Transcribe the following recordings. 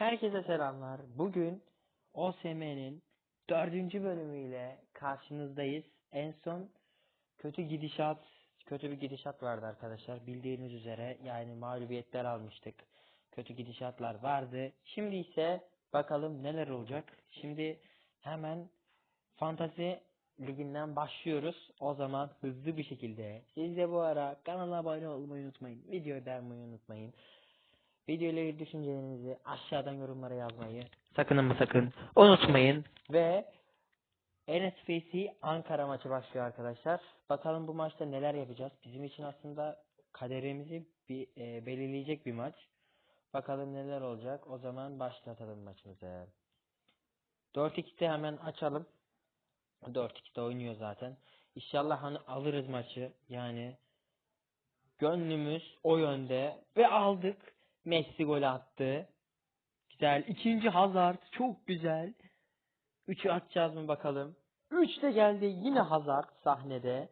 Herkese selamlar. Bugün OSM'nin dördüncü bölümüyle karşınızdayız. En son kötü gidişat, kötü bir gidişat vardı arkadaşlar. Bildiğiniz üzere yani mağlubiyetler almıştık. Kötü gidişatlar vardı. Şimdi ise bakalım neler olacak. Şimdi hemen Fantasy Liginden başlıyoruz. O zaman hızlı bir şekilde. Siz de bu ara kanala abone olmayı unutmayın. Videoyu beğenmeyi unutmayın. Video ile ilgili düşüncelerinizi aşağıdan yorumlara yazmayı sakın ama sakın unutmayın. Ve NSFC Ankara maçı başlıyor arkadaşlar. Bakalım bu maçta neler yapacağız. Bizim için aslında kaderimizi bir, e, belirleyecek bir maç. Bakalım neler olacak. O zaman başlatalım maçımızı. 4-2'de hemen açalım. 4-2'de oynuyor zaten. İnşallah hani alırız maçı. Yani gönlümüz o yönde ve aldık. Messi gol attı. Güzel. İkinci Hazard çok güzel. Üçü atacağız mı bakalım. Üç de geldi. Yine Hazard sahnede.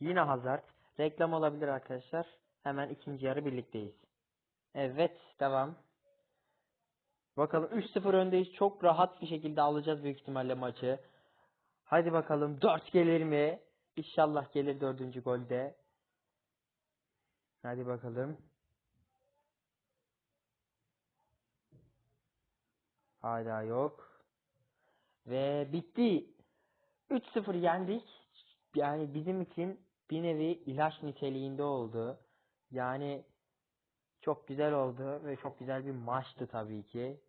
Yine Hazard. Reklam olabilir arkadaşlar. Hemen ikinci yarı birlikteyiz. Evet devam. Bakalım 3-0 öndeyiz. Çok rahat bir şekilde alacağız büyük ihtimalle maçı. Hadi bakalım 4 gelir mi? İnşallah gelir dördüncü golde. Hadi bakalım. Hala yok. Ve bitti. 3-0 yendik. Yani bizim için bir nevi ilaç niteliğinde oldu. Yani çok güzel oldu ve çok güzel bir maçtı tabii ki.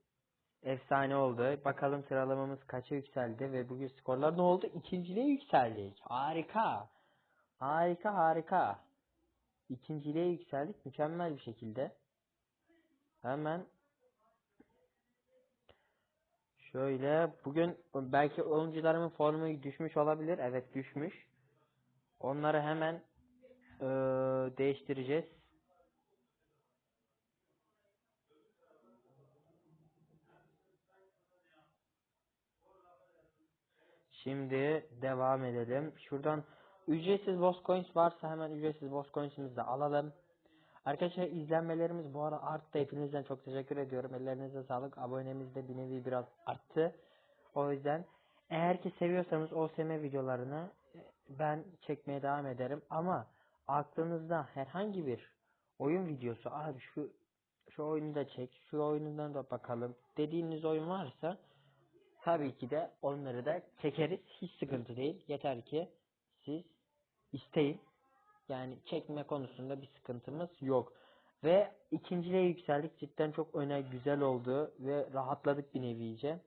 Efsane oldu. Bakalım sıralamamız kaça yükseldi ve bugün skorlar ne oldu? İkinciliğe yükseldik. Harika. Harika harika. İkinciliğe yükseldik mükemmel bir şekilde. Hemen şöyle bugün belki oyuncularımın formu düşmüş olabilir. Evet düşmüş. Onları hemen eee, değiştireceğiz. Şimdi devam edelim. Şuradan ücretsiz boss coins varsa hemen ücretsiz boss coins'imizi de alalım. Arkadaşlar izlenmelerimiz bu ara arttı. Hepinizden çok teşekkür ediyorum. Ellerinize sağlık. Abonemiz de bir nevi biraz arttı. O yüzden eğer ki seviyorsanız OSM videolarını e, ben çekmeye devam ederim. Ama aklınızda herhangi bir oyun videosu abi şu şu oyunu da çek, şu oyunundan da bakalım dediğiniz oyun varsa tabii ki de onları da çekeriz. Hiç sıkıntı değil. Yeter ki siz isteyin. Yani çekme konusunda bir sıkıntımız yok. Ve ikinciliğe yükseldik. Cidden çok öne güzel oldu ve rahatladık bir nevice.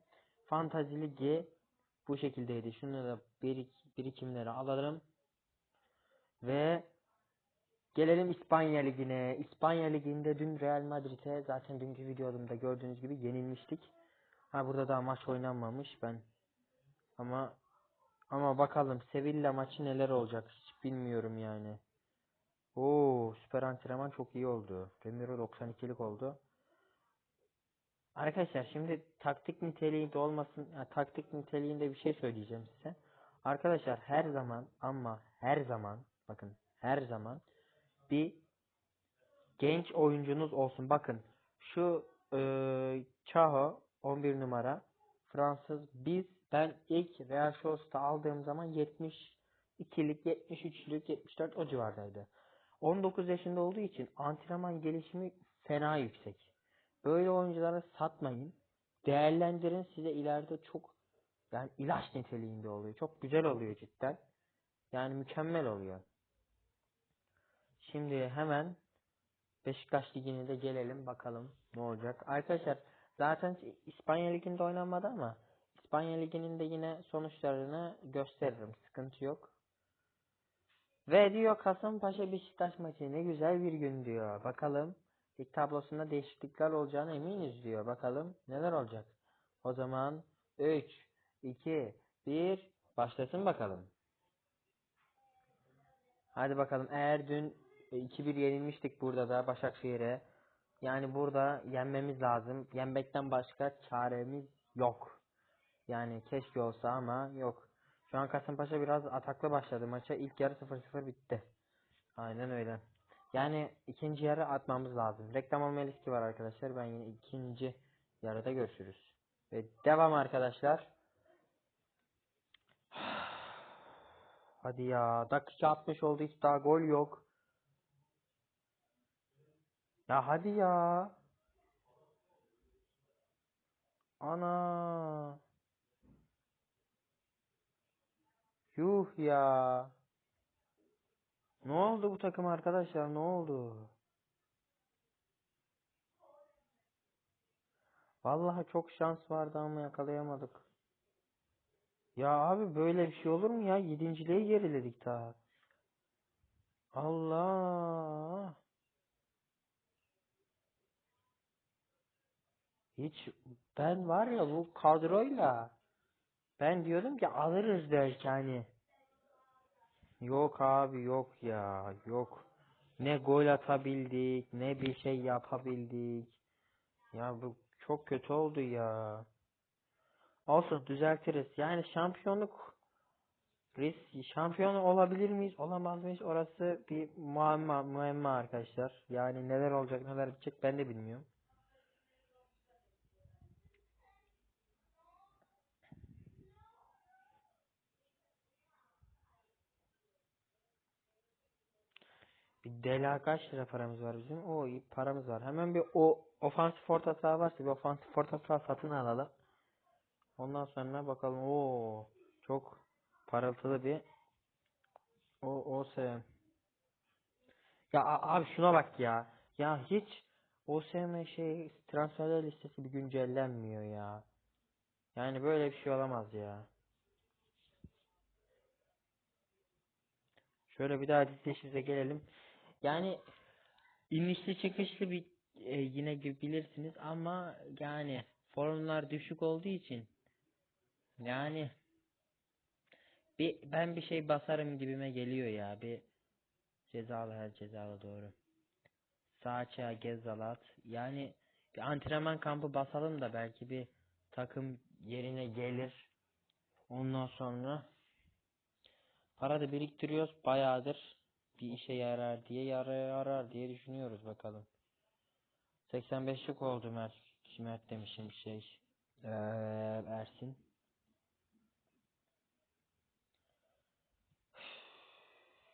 Fantazi Ligi bu şekildeydi. Şunları birik, birikimleri alalım. Ve gelelim İspanya Ligi'ne. İspanya Ligi'nde dün Real Madrid'e zaten dünkü videomda gördüğünüz gibi yenilmiştik. Ha burada daha maç oynanmamış ben. Ama ama bakalım Sevilla maçı neler olacak hiç bilmiyorum yani. Oo süper antrenman çok iyi oldu. Remiro 92'lik oldu. Arkadaşlar şimdi taktik niteliğinde olmasın, ya, taktik niteliğinde bir şey söyleyeceğim size. Arkadaşlar her zaman ama her zaman bakın her zaman bir genç oyuncunuz olsun. Bakın şu eee Chaho 11 numara Fransız biz ben ilk Real Sociedad'ı aldığım zaman 72'lik 73'lük 74 o civardaydı. 19 yaşında olduğu için antrenman gelişimi fena yüksek. Böyle oyuncuları satmayın. Değerlendirin size ileride çok yani ilaç niteliğinde oluyor. Çok güzel oluyor cidden. Yani mükemmel oluyor. Şimdi hemen Beşiktaş Ligi'ne de gelelim bakalım ne olacak. Arkadaşlar zaten İspanya Ligi'nde oynanmadı ama İspanya Ligi'nin de yine sonuçlarını gösteririm. Sıkıntı yok. Ve diyor Kasımpaşa Beşiktaş maçı ne güzel bir gün diyor. Bakalım lig tablosunda değişiklikler olacağına eminiz diyor. Bakalım neler olacak. O zaman 3, 2, 1 başlasın bakalım. Hadi bakalım eğer dün e, 2-1 yenilmiştik burada da Başakşehir'e. Yani burada yenmemiz lazım. Yenmekten başka çaremiz yok. Yani keşke olsa ama yok. Şu an Kasımpaşa biraz ataklı başladı maça. İlk yarı 0-0 bitti. Aynen öyle. Yani ikinci yarı atmamız lazım. Reklam olma riski var arkadaşlar. Ben yine ikinci Yarıda görüşürüz. Ve devam arkadaşlar. Hadi ya. Dakika 60 oldu. Hiç daha gol yok. Ya hadi ya. Ana. Yuh ya. Ne oldu bu takım arkadaşlar? Ne oldu? Vallahi çok şans vardı ama yakalayamadık. Ya abi böyle bir şey olur mu ya? Yedinciliğe geriledik daha. Allah. Hiç ben var ya bu kadroyla ben diyordum ki alırız belki hani. Yok abi yok ya yok. Ne gol atabildik ne bir şey yapabildik. Ya bu çok kötü oldu ya. Olsun düzeltiriz. Yani şampiyonluk risk şampiyon olabilir miyiz olamaz mıyız orası bir muamma muamma arkadaşlar. Yani neler olacak neler bitecek ben de bilmiyorum. Bir Dela kaç lira paramız var bizim? O paramız var. Hemen bir o ofansif orta saha varsa bir ofansif orta saha satın alalım. Ondan sonra bakalım. O çok parıltılı bir o o se. Ya abi şuna bak ya. Ya hiç OSM şey transferler listesi bir güncellenmiyor ya. Yani böyle bir şey olamaz ya. Şöyle bir daha dizilişimize gelelim. Yani inişli çıkışlı bir e, yine bilirsiniz ama yani formlar düşük olduğu için yani bir ben bir şey basarım gibime geliyor ya bir cezalı her cezalı doğru. Saça Gezalat yani bir antrenman kampı basalım da belki bir takım yerine gelir. Ondan sonra para da biriktiriyoruz bayağıdır bir işe yarar diye yarar, yarar diye düşünüyoruz bakalım. 85'lik oldu Mert, Mert demişim şey. Ee, Ersin.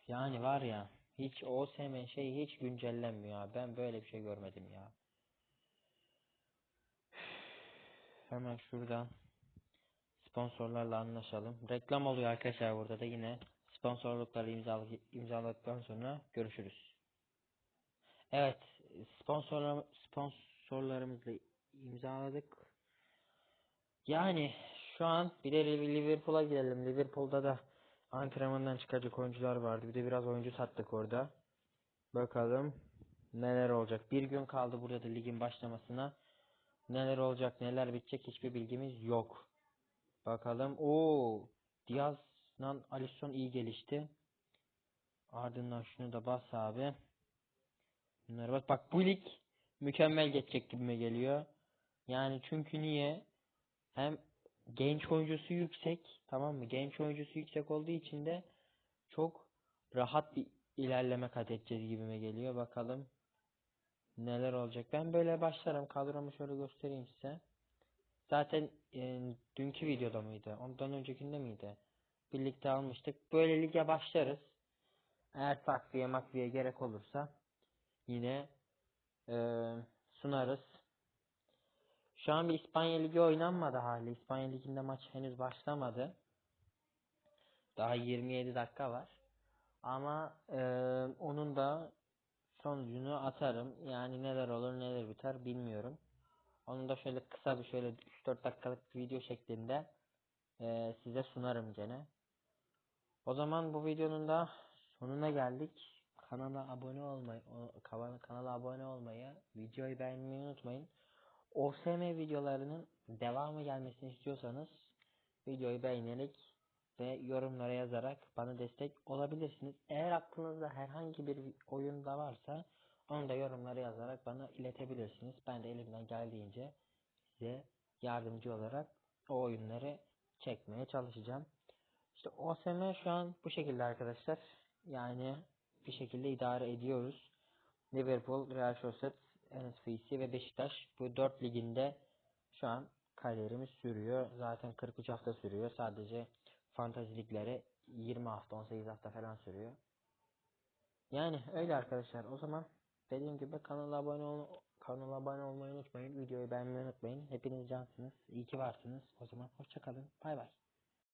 Yani var ya hiç OSM şey hiç güncellenmiyor abi. Ben böyle bir şey görmedim ya. Hemen şuradan sponsorlarla anlaşalım. Reklam oluyor arkadaşlar burada da yine sponsorlukları imzala imzaladıktan sonra görüşürüz. Evet, sponsorlar sponsorlarımızla imzaladık. Yani şu an bir de Liverpool'a gidelim. Liverpool'da da antrenmandan çıkacak oyuncular vardı. Bir de biraz oyuncu sattık orada. Bakalım neler olacak. Bir gün kaldı burada da ligin başlamasına. Neler olacak, neler bitecek hiçbir bilgimiz yok. Bakalım. Oo, Diaz'la Alisson iyi gelişti. Ardından şunu da bas abi. Bunları bak. Bak bu lig mükemmel geçecek gibime geliyor. Yani çünkü niye? Hem genç oyuncusu yüksek. Tamam mı? Genç oyuncusu yüksek olduğu için de çok rahat bir ilerleme kat edeceğiz gibime geliyor. Bakalım neler olacak. Ben böyle başlarım. Kadromu şöyle göstereyim size. Zaten e, dünkü videoda mıydı? Ondan öncekinde miydi? Birlikte almıştık. Böyle lige başlarız. Eğer takviye makviye gerek olursa yine e, sunarız. Şu an bir İspanya Ligi oynanmadı hali. İspanya Ligi'nde maç henüz başlamadı. Daha 27 dakika var. Ama e, onun da sonucunu atarım. Yani neler olur neler biter bilmiyorum. Onu da şöyle kısa bir şöyle 3-4 dakikalık bir video şeklinde e, size sunarım gene. O zaman bu videonun da sonuna geldik. Kanala abone olmayı, kanala, abone olmayı, videoyu beğenmeyi unutmayın. OSM videolarının devamı gelmesini istiyorsanız videoyu beğenerek ve yorumlara yazarak bana destek olabilirsiniz. Eğer aklınızda herhangi bir oyun da varsa onu da yorumlara yazarak bana iletebilirsiniz. Ben de elimden geldiğince size yardımcı olarak o oyunları çekmeye çalışacağım. İşte OSM şu an bu şekilde arkadaşlar. Yani bir şekilde idare ediyoruz. Liverpool, Real Sociedad, NSFC ve Beşiktaş bu dört liginde şu an kariyerimiz sürüyor. Zaten 43 hafta sürüyor. Sadece fantazilikleri 20 hafta 18 hafta falan sürüyor. Yani öyle arkadaşlar. O zaman dediğim gibi kanala abone ol kanala abone olmayı unutmayın. Videoyu beğenmeyi unutmayın. Hepiniz cansınız. İyi ki varsınız. O zaman hoşçakalın. Bay bay.